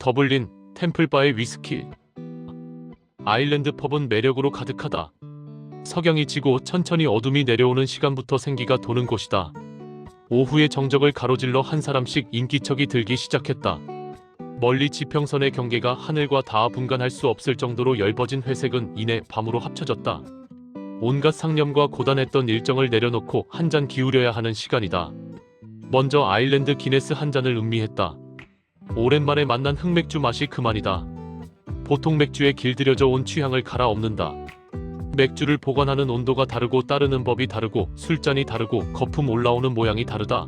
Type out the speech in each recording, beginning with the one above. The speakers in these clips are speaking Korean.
더블린 템플바의 위스키 아일랜드 펍은 매력으로 가득하다. 석양이 지고 천천히 어둠이 내려오는 시간부터 생기가 도는 곳이다. 오후의 정적을 가로질러 한 사람씩 인기척이 들기 시작했다. 멀리 지평선의 경계가 하늘과 닿아 분간할 수 없을 정도로 엷어진 회색은 이내 밤으로 합쳐졌다. 온갖 상념과 고단했던 일정을 내려놓고 한 잔 기울여야 하는 시간이다. 먼저 아일랜드 기네스 한 잔을 음미했다. 오랜만에 만난 흑맥주 맛이 그만이다. 보통 맥주에 길들여져 온 취향을 갈아엎는다. 맥주를 보관하는 온도가 다르고 따르는 법이 다르고 술잔이 다르고 거품 올라오는 모양이 다르다.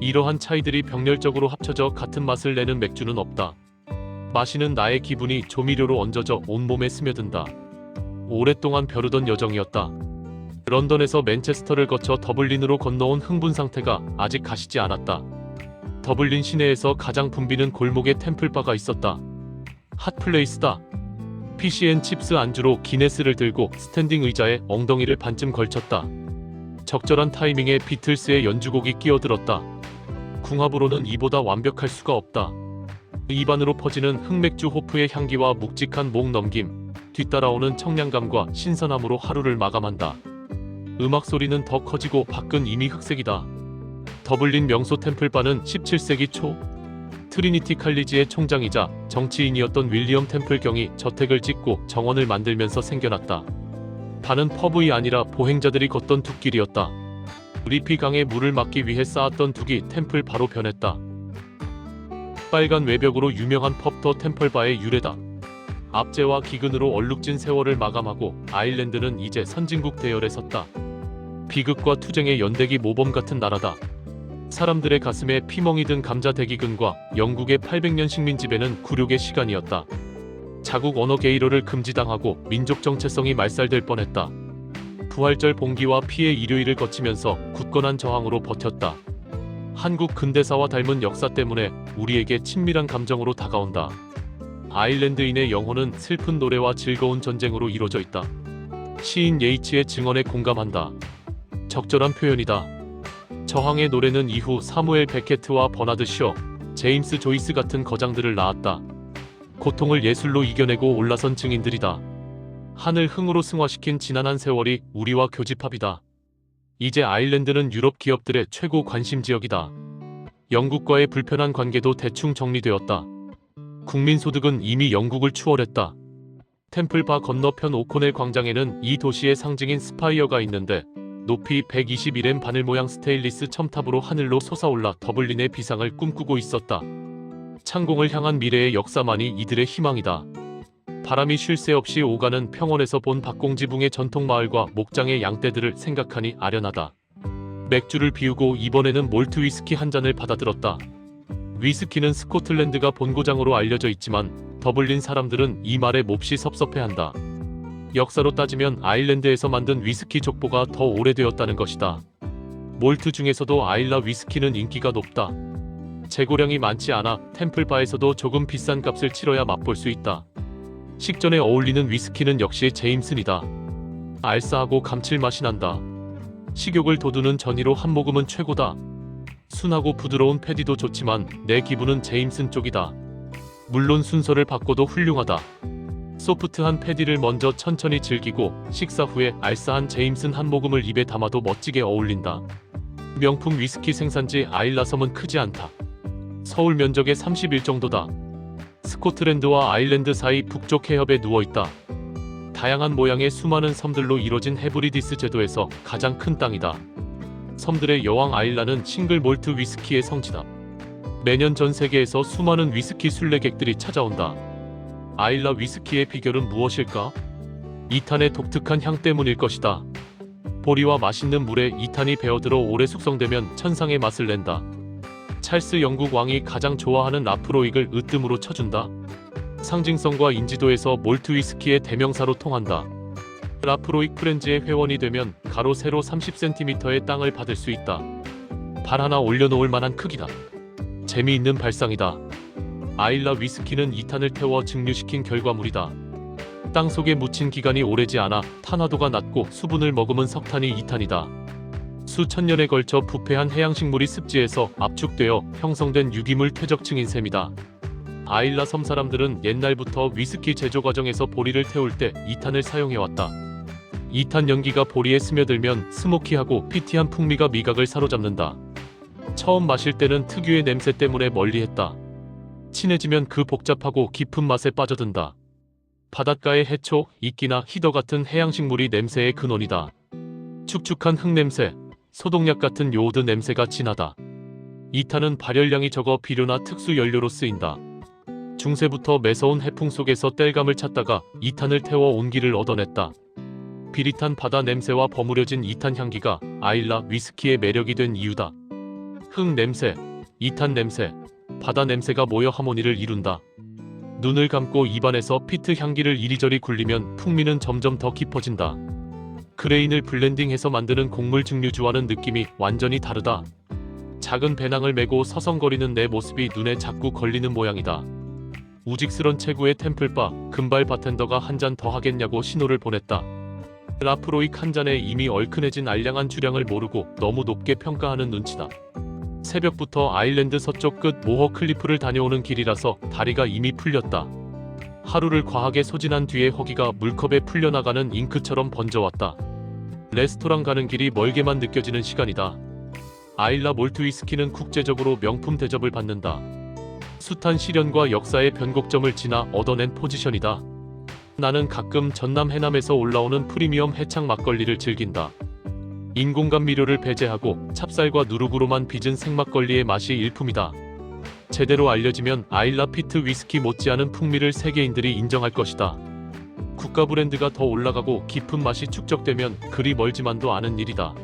이러한 차이들이 병렬적으로 합쳐져 같은 맛을 내는 맥주는 없다. 마시는 나의 기분이 조미료로 얹어져 온몸에 스며든다. 오랫동안 벼르던 여정이었다. 런던에서 맨체스터를 거쳐 더블린으로 건너온 흥분 상태가 아직 가시지 않았다. 더블린 시내에서 가장 붐비는 골목에 템플바가 있었다. 핫플레이스다. 피시앤 칩스 안주로 기네스를 들고 스탠딩 의자에 엉덩이를 반쯤 걸쳤다. 적절한 타이밍에 비틀스의 연주곡이 끼어들었다. 궁합으로는 이보다 완벽할 수가 없다. 입안으로 퍼지는 흑맥주 호프의 향기와 묵직한 목 넘김, 뒤따라오는 청량감과 신선함으로 하루를 마감한다. 음악 소리는 더 커지고 밖은 이미 흑색이다. 더블린 명소 템플바는 17세기 초 트리니티 칼리지의 총장이자 정치인이었던 윌리엄 템플 경이 저택을 짓고 정원을 만들면서 생겨났다. 반은 퍼브이 아니라 보행자들이 걷던 둑길이었다. 리피 강에 물을 막기 위해 쌓았던 둑이 템플 바로 변했다. 빨간 외벽으로 유명한 펍더 템플바의 유래다. 압제와 기근으로 얼룩진 세월을 마감하고 아일랜드는 이제 선진국 대열에 섰다. 비극과 투쟁의 연대기 모범 같은 나라다. 사람들의 가슴에 피멍이 든 감자 대기근과 영국의 800년 식민 지배는 굴욕의 시간이었다. 자국 언어 게이러를 금지당하고 민족 정체성이 말살될 뻔했다. 부활절 봉기와 피해 일요일을 거치면서 굳건한 저항으로 버텼다. 한국 근대사와 닮은 역사 때문에 우리에게 친밀한 감정으로 다가온다. 아일랜드인의 영혼은 슬픈 노래와 즐거운 전쟁으로 이루어져 있다. 시인 예이츠의 증언에 공감한다. 적절한 표현이다. 저항의 노래는 이후 사무엘 베케트와 버나드 셔, 제임스 조이스 같은 거장들을 낳았다. 고통을 예술로 이겨내고 올라선 증인들이다. 하늘 흥으로 승화시킨 지난한 세월이 우리와 교집합이다. 이제 아일랜드는 유럽 기업들의 최고 관심 지역이다. 영국과의 불편한 관계도 대충 정리되었다. 국민 소득은 이미 영국을 추월했다. 템플바 건너편 오코넬 광장에는 이 도시의 상징인 스파이어가 있는데 높이 121m 바늘 모양 스테인리스 첨탑으로 하늘로 솟아올라 더블린의 비상을 꿈꾸고 있었다. 창공을 향한 미래의 역사만이 이들의 희망이다. 바람이 쉴 새 없이 오가는 평원에서 본 박공지붕의 전통 마을과 목장의 양떼들을 생각하니 아련하다. 맥주를 비우고 이번에는 몰트 위스키 한 잔을 받아들었다. 위스키는 스코틀랜드가 본고장으로 알려져 있지만 더블린 사람들은 이 말에 몹시 섭섭해한다. 역사로 따지면 아일랜드에서 만든 위스키 족보가 더 오래되었다는 것이다. 몰트 중에서도 아일라 위스키는 인기가 높다. 재고량이 많지 않아 템플바에서도 조금 비싼 값을 치러야 맛볼 수 있다. 식전에 어울리는 위스키는 역시 제임슨이다. 알싸하고 감칠맛이 난다. 식욕을 돋우는 전이로 한 모금은 최고다. 순하고 부드러운 패디도 좋지만 내 기분은 제임슨 쪽이다. 물론 순서를 바꿔도 훌륭하다. 소프트한 패디를 먼저 천천히 즐기고 식사 후에 알싸한 제임슨 한 모금을 입에 담아도 멋지게 어울린다. 명품 위스키 생산지 아일라 섬은 크지 않다. 서울 면적의 31 정도다. 스코틀랜드와 아일랜드 사이 북쪽 해협에 누워 있다. 다양한 모양의 수많은 섬들로 이뤄진 헤브리디스 제도에서 가장 큰 땅이다. 섬들의 여왕 아일라는 싱글 몰트 위스키의 성지다. 매년 전 세계에서 수많은 위스키 순례객들이 찾아온다. 아일라 위스키의 비결은 무엇일까? 2탄의 독특한 향 때문일 것이다. 보리와 맛있는 물에 2탄이 배어들어 오래 숙성되면 천상의 맛을 낸다. 찰스 영국 왕이 가장 좋아하는 라프로익을 으뜸으로 쳐준다. 상징성과 인지도에서 몰트 위스키의 대명사로 통한다. 라프로익 프렌즈의 회원이 되면 가로 세로 30cm의 땅을 받을 수 있다. 발 하나 올려놓을 만한 크기다. 재미있는 발상이다. 아일라 위스키는 2탄을 태워 증류시킨 결과물이다. 땅 속에 묻힌 기간이 오래지 않아 탄화도가 낮고 수분을 머금은 석탄이 2탄이다. 수천 년에 걸쳐 부패한 해양식물이 습지에서 압축되어 형성된 유기물 퇴적층인 셈이다. 아일라 섬 사람들은 옛날부터 위스키 제조 과정에서 보리를 태울 때 2탄을 사용해왔다. 2탄 연기가 보리에 스며들면 스모키하고 피티한 풍미가 미각을 사로잡는다. 처음 마실 때는 특유의 냄새 때문에 멀리했다. 친해지면 그 복잡하고 깊은 맛에 빠져든다. 바닷가의 해초, 이끼나 히더 같은 해양식물이 냄새의 근원이다. 축축한 흙냄새, 소독약 같은 요오드 냄새가 진하다. 2탄은 발열량이 적어 비료나 특수 연료로 쓰인다. 중세부터 매서운 해풍 속에서 땔감을 찾다가 2탄을 태워 온기를 얻어냈다. 비릿한 바다 냄새와 버무려진 2탄 향기가 아일라 위스키의 매력이 된 이유다. 흙 냄새, 2탄 냄새, 바다 냄새가 모여 하모니를 이룬다. 눈을 감고 입안에서 피트 향기를 이리저리 굴리면 풍미는 점점 더 깊어진다. 그레인을 블렌딩해서 만드는 곡물 증류주와는 느낌이 완전히 다르다. 작은 배낭을 메고 서성거리는 내 모습이 눈에 자꾸 걸리는 모양이다. 우직스런 체구의 템플바, 금발 바텐더가 한 잔 더 하겠냐고 신호를 보냈다. 라프로익 한 잔에 이미 얼큰해진 알량한 주량을 모르고 너무 높게 평가하는 눈치다. 새벽부터 아일랜드 서쪽 끝 모허 클리프를 다녀오는 길이라서 다리가 이미 풀렸다. 하루를 과하게 소진한 뒤에 허기가 물컵에 풀려나가는 잉크처럼 번져왔다. 레스토랑 가는 길이 멀게만 느껴지는 시간이다. 아일라 몰트 위스키는 국제적으로 명품 대접을 받는다. 숱한 시련과 역사의 변곡점을 지나 얻어낸 포지션이다. 나는 가끔 전남 해남에서 올라오는 프리미엄 해창 막걸리를 즐긴다. 인공감 미료를 배제하고 찹쌀과 누룩으로만 빚은 생막걸리의 맛이 일품이다. 제대로 알려지면 아일라 피트 위스키 못지않은 풍미를 세계인들이 인정할 것이다. 국가 브랜드가 더 올라가고 깊은 맛이 축적되면 그리 멀지만도 않은 일이다.